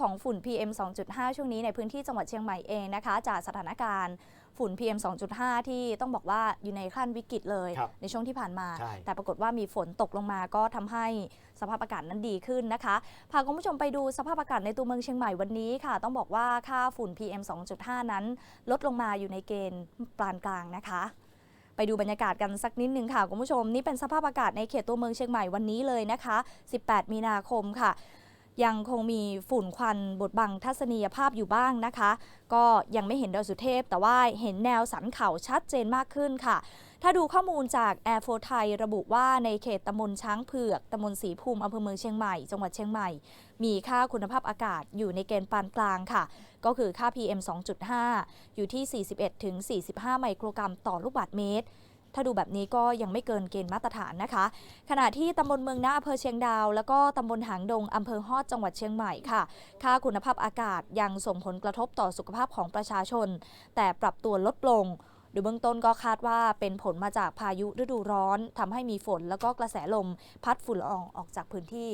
ของฝุ่น PM 2.5 ช่วงนี้ในพื้นที่จังหวัดเชียงใหม่เองนะคะ จากสถานการณ์ฝุ่น PM 2.5 ที่ต้องบอกว่าอยู่ในขั้นวิกฤตเลยครับในช่วงที่ผ่านมาใช่แต่ปรากฏว่ามีฝนตกลงมาก็ทำให้สภาพอากาศนั้นดีขึ้นนะคะพาคุณผู้ชมไปดูสภาพอากาศในตัวเมืองเชียงใหม่วันนี้ค่ะ ต้องบอกว่าค่าฝุ่น PM 2.5 นั้น ลดลงมาอยู่ในเกณฑ์ปานกลางนะคะ ไปดูบรรยากาศกันสักนิดนึงค่ะคุณผู้ชม นี่เป็นสภาพอากาศในเขตตัวเมืองเชียงใหม่วันนี้เลยนะคะ 18 มีนาคมค่ะ ยังคงมีฝุ่นควันบดบังทัศนียภาพอยู่บ้างนะคะ ก็ยังไม่เห็นดอยสุเทพ แต่ว่าเห็นแนวสันเขาชัดเจนมากขึ้นค่ะ ถ้าดูข้อมูลจาก Air f o ไทยระบุว่าในเขตตำบลช้างเผือกตำบลสีภูมิอำเภอเมืองเชียงใหม่ จังหวัดเชียงใหม่ มีค่าคุณภาพอากาศอยู่ในเกณฑ์ปานกลางค่ะ ก็คือค่า PM 2.5 อยู่ที่ 41ถึง45 ไมโครกรัมต่อลูกบาศก์เมตร ถ้าดูแบบนี้ก็ยังไม่เกินเกณฑ์มาตรฐานนะคะ ขณะที่ตำบลเมืองนาอำเภอเชียงดาว แล้วก็ตำบลหางดงอำเภอฮอดจังหวัดเชียงใหม่ค่ะ ค่าคุณภาพอากาศยังส่งผลกระทบต่อสุขภาพของประชาชน แต่ปรับตัวลดลงโดยเบื้องต้นก็คาดว่าเป็นผลมาจากพายุฤดูร้อนทำให้มีฝนแล้วก็กระแสลม พัดฝุ่นละอองออกจากพื้นที่